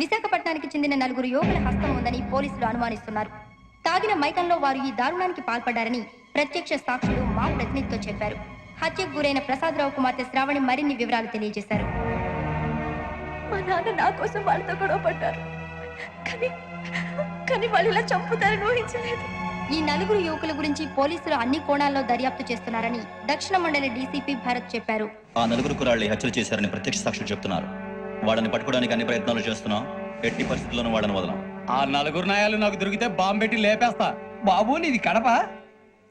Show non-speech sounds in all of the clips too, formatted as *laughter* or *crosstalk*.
విశాఖపట్నానికి చెందిన నలుగురు యువకుల హస్తం ఉందని పోలీసులు అనుమానిస్తున్నారు. తాగిన మైకంలో వారు ఈ దారుణానికి పాల్పడ్డారని ప్రత్యక్ష సాక్షులు మా ప్రతినిధితో చెప్పారు. హత్యకు గురైన ప్రసాదరావు కుమార్తె శ్రావణి మరిన్ని వివరాలు తెలియజేశారు. మా నాన్న నా కోసం వాళ్ళతో గొడవ పడ్డారు. కానీ కానీ వాళ్ళు ఇలా చంపుతారని ఊహించలేదు. ఈ నలుగురు యువకుల గురించి పోలీసులు అన్ని కోణాల్లో దర్యాప్తు చేస్తున్నారని దక్షిణ మండలి డీసీపీ భరత్ చెప్పారు. ఆ నలుగురు కురాళ్ళు హత్యలు చేశారని ప్రత్యక్ష సాక్షులు చెప్తున్నారు. వాళ్ళని పట్టుకోవడానికి అన్ని ప్రయత్నాలు చేస్తున్నాం. ఎట్టి పరిస్థితుల్లోనూ వాళ్ళని వదలం. ఆ నలుగురు నాయాలు నాకు దొరికితే బాంబు పెట్టి లేపేస్తా. బాబు నీది కడప?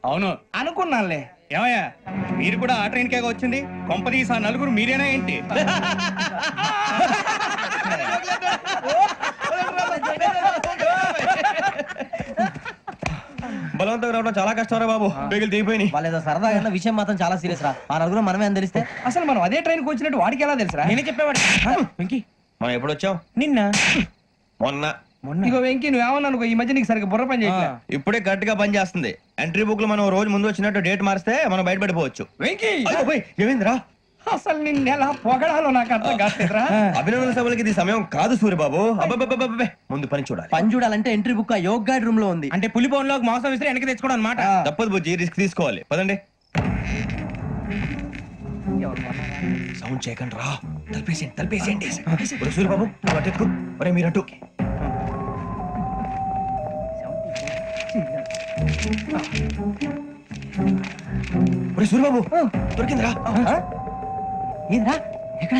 అవును. అనుకున్నానులే. ఏమయ్యా మీరు కూడా ఆ ట్రైన్ కేగా వచ్చింది? కొంపదీసి ఆ నలుగురు మీరేనా ఏంటి? *laughs* బలవంతంగా రావడం చాలా కష్టం రా బాబు. బేగులు దిగిపోయినాయి. వాళ్ళేదో సరదాగా విషయం మాత్రం చాలా సీరియస్ రా. ఆ నలుగురు మనమే అని తెలిస్తే అసలు మనం అదే ట్రైన్కి వచ్చినట్టు వాడికి ఎలా తెలుసురా? నేనే చెప్పేవాడి వెంకీ. మనం ఎప్పుడు వచ్చాం నిన్న. మొన్న. ఇగో వెంకీ నువ్వేమన్నా అనుకో ఈ మధ్య నీకు సరిగ్గా బుర్ర పని చేయట్లే. ఇప్పుడే కరెక్ట్గా పని చేస్తుంది. ఎంట్రీ బుక్లో మనం రోజు ముందు వచ్చినట్టు డేట్ మారిస్తే మనం బయటపడిపోవచ్చు. వెంకీ! ఏమైందిరా? అసలు నిన్న ఎలా పొగడాలో నాకు అర్థం కాట్లేదురా అభినందన సభలకి ఇది సమయం కాదు సూర్యబాబు. ముందు పని చూడాలి. పని చూడాలంటే ఎంట్రీ బుక్ ఆ యోగ్ గైడ్ రూమ్లో ఉంది. అంటే పులి బోన్లోకి మాంసం విసిరి వెనక్కి తెచ్చుకోవడం అనమాట తప్పదు బుజ్జి రిస్క్ తీసుకోవాలి. పదండి. సౌండ్ చేయకండి రా. తలపేసేయండి తలపేసేయండి. సూర్యబాబు నువ్వు అటు ఎక్కు. ఒరే మీరు అటు. ఒరే సూర్యబాబు దొరికిందిరా. ఏంద్రా? ఎక్కడ?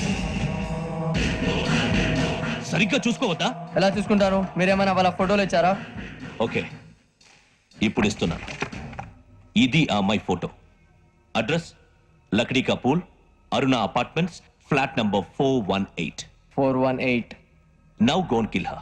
సరిగ్గా చూసుకోవద్దా? ఎలా చూసుకుంటాను మీరేమైనా వాళ్ళ ఫోటోలు ఇచ్చారా? ఓకే. ఇప్పుడు ఇస్తున్నాను. ఇది ఆ అమ్మాయి photo. Address? Lakdi Kapul Aruna apartments flat number four one eight. Four one eight. Now gone kill her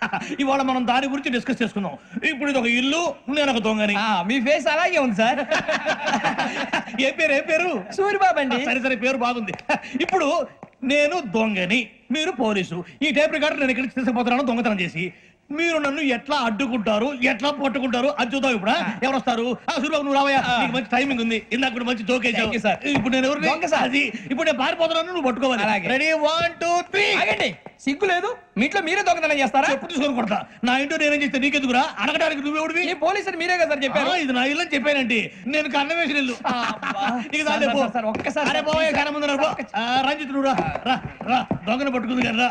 *laughs* ఇవాళ మనం దాని గురించి డిస్కస్ చేసుకుందాం. ఇప్పుడు ఇది ఒక ఇల్లు నేను ఒక దొంగని. మీ ఫేస్ అలాగే ఉంది సార్. *laughs* ఏ పేరు ఏ పేరు? సూరిబాబు అండి. సరే సరే పేరు బాగుంది. *laughs* ఇప్పుడు నేను దొంగని మీరు పోలీసు. ఈ టైప్ రికార్డు నేను ఇక్కడికి తీసుకుపోతున్నాను దొంగతనం చేసి. మీరు నన్ను ఎట్లా అడ్డుకుంటారు ఎట్లా పట్టుకుంటారు? అది చూద్దాం ఇప్పుడు? ఎవరు వస్తారు? సూర్యబాబు నువ్వు రావయ్యా. నీకు మంచి టైమింగ్ ఉంది. ఇందాక కూడా మంచి జోక్ you, sir. ఇప్పుడు నేను ఎవరు. అది. ఇప్పుడు నేను పారిపోతున్నాను నువ్వు పట్టుకోవాలి. అలాగే. రెడీ వన్ టూ త్రీ ఆగండి. సిగ్గు లేదు. మీ ఇంట్లో మీరే దొంగతనం చేస్తారా? చెప్పు తీసుకొని కొడతా. నా ఇంటో నేనేం చేస్తే నీకెందుకురా? అడగడానికి నువ్వెవడివి ఈ పోలీసులు మీరే కదా సార్ చెప్పారు. ఇది నా ఇల్లు చెప్పానండి. నేను కన్నం వేసిన ఇల్లు. నీకు సార్. సార్, సార్, ఒక్కసారి సార్, రంజిత్ నువ్వు రా. రా దొంగను పట్టుకుంది రా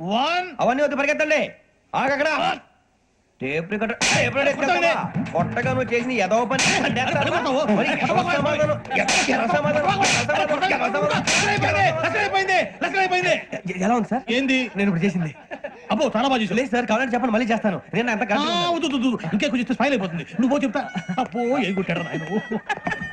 వన్. అవన్నీ వద్దు పరిగెత్తండి. ఆగక్కడ. Tape recorder? కొట్టగా నువ్వు చేసిన ఏదో పని. ఎలా ఉంది సార్? ఏంది? నేను ఇప్పుడు చేసింది. అబ్బో చాలా బాగా. లేదు సార్ కావాలంటే చెప్పండి మళ్ళీ చేస్తాను. నేను అంత. ఇంకే కొంచెం స్మైల్ అయిపోతుంది. నువ్వు చెప్తా. అబ్బో ఏం కొట్టాడు నాయన.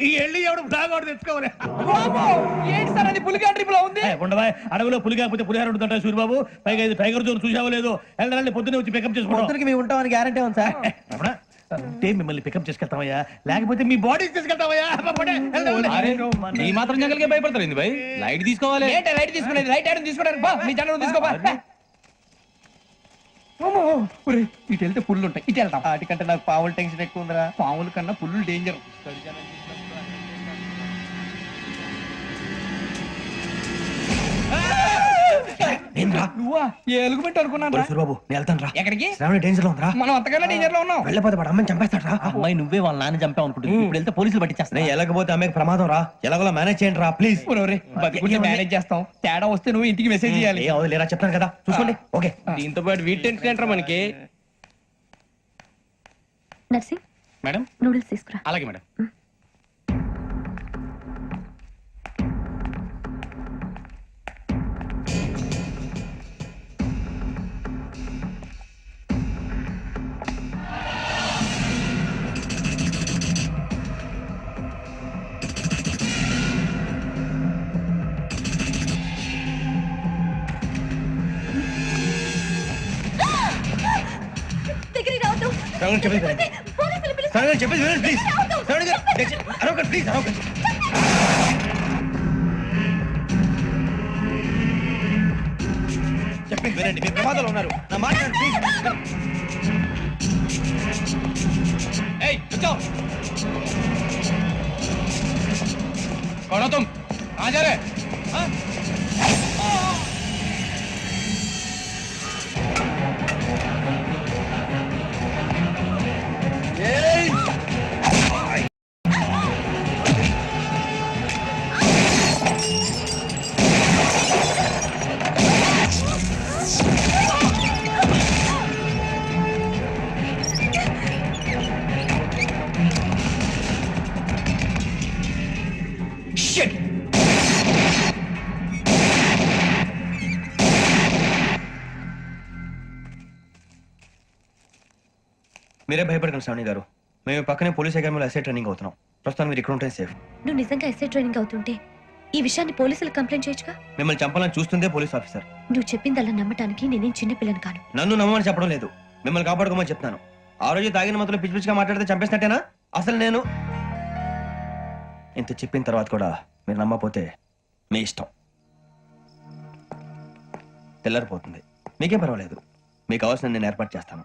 ఈ వెళ్ళి ఎవడు ఒకటి తెచ్చుకోవాలి? ఏంటి సార్ అది పులిగా ట్రిప్లో ఉంది? ఏ, ఉండవా అడవిలో పులి కాకపోతే పులిహార ఉంటుంటా సూర్యబాబు పైగా ఇది టైగర్ జోన్ చూసావో లేదో? వెళ్ళాలి పొద్దున్నే వచ్చి పికప్ చేసుకుంటాం. మేము ఉంటామని గ్యారంటీ ఉంది సార్. ఉంటే మిమ్మల్ని పికప్ చేసుకెళ్తామయ్యా? లేకపోతే మీ బాడీ తీసుకెళ్తామయ్యా. ఈ మాత్రం జంగల్కే భయపడతారు ఏంది భయ్? లైట్ తీసుకోవాలి. ఏంటి లైట్ తీసుకునేది? లైట్ ఐరన్ తీసుకోవడానికి బా మీ జనం తీసుకోబా ఇటు వెళ్తే పుల్లు ఉంటాయి ఇటు వెళ్తాం వాటికంటే నాకు పావులు టెన్షన్ ఎక్కువ ఉందిరా. పాముల కన్నా పుల్లు డేంజర్ నేను రా నువ్వా? ఏ ఎలుగుబెట్టి అనుకున్నాను రా. సూరిబాబు నేను వెళ్తాను రా ఎక్కడికి? శ్రావణి డేంజర్లో మనం అంతకన్నా డేంజర్లో ఉన్నాం. వెళ్ళపోతే వాడు అమ్మని చంపేస్తాడు రా అమ్మాయి నువ్వే వాళ్ళ నాన్న చంపావు అనుకుంటుంది. ఇప్పుడు వెళ్తే పోలీసులు పట్టించేస్తా నేను వెళ్ళకపోతే అమ్మకి ప్రమాదం రా. ఎలాగోలా మేనేజ్ చేయండి రా ప్లీజ్ బతికుంటే మేనేజ్ చేస్తాం. తేడా వస్తే నువ్వు ఇంటికి మెసేజ్ చేయాలి. ఏ అవదు లేరా చెప్తాను కదా. చూసుకోండి. ఓకే. దీంతో పాటు వీటి టెన్షన్ మనకి? నర్సింగ్? మేడం? నూడిల్స్ తీసుకురా. అలాగే మేడం. శ్రావణి చెప్పేది వినండి. పోలీసులు పిలుస్తారు. శ్రావణి చెప్పేది వినండి ప్లీజ్ శ్రావణి గారు దయచేసి- అరవకండి ప్లీజ్ అరవకండి చెప్పింది వినండి మీ ప్రమాదాలు ఉన్నారు నా మాట వినండి, ప్లీజ్ ఏయ్ కూర్చో कौन हो तुम कहाँ जा रहे हाँ? మీరే భయపడకండి శ్రావణి గారు. మేము పక్కనే పోలీస్ అకాడమీలో ఎస్ఐ ట్రైనింగ్ అవుతున్నాం. ప్రస్తుతం మీరు ఇక్కడ ఉంటే సేఫ్ నువ్వు నిజంగా ఎస్ఐ ట్రైనింగ్ అవుతుంటే ఈ విషయాన్ని పోలీసులకు కంప్లైంట్ చేయొచ్చుగా? మిమ్మల్ని చంపాలని చూస్తుందే పోలీస్ ఆఫీసర్. నువ్వు చెప్పిందల్లా నమ్మటానికి నేనేం చిన్నపిల్లని కాను. నన్ను నమ్మమని చెప్పడం లేదు. మిమ్మల్ని కాపాడుకోమని చెప్తాను ఆ రోజు తాగిన మతలో పిచ్చి పిచ్చిగా మాట్లాడితే చంపేసినట్టేనా? అసలు నేను ఇంత చెప్పిన తర్వాత కూడా మీరు నమ్మపోతే మీ ఇష్టం. తెల్లరిపోతుంది. మీకే పర్వాలేదు. మీకు కావాల్సిన నేను ఏర్పాటు చేస్తాను.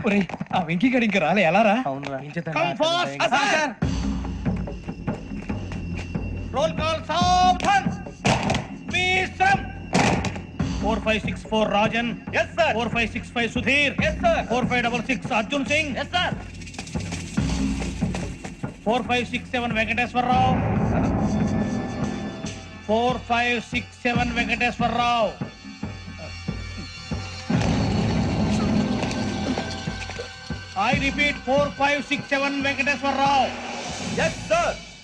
ఒరేయ్, ఆ వెంకీ గడి ఇంకా రాలే ఎలా రా? అవునురా. రోల్ కాల్ సావధాన్ విశ్రం four five six four Rajan yes sir four five six five Sudheer yes sir four five double six Arjun Singh yes sir four five six seven Venkateswara Rao four five six seven Venkateswara Rao I repeat four five six seven Venkateswara Rao yes sir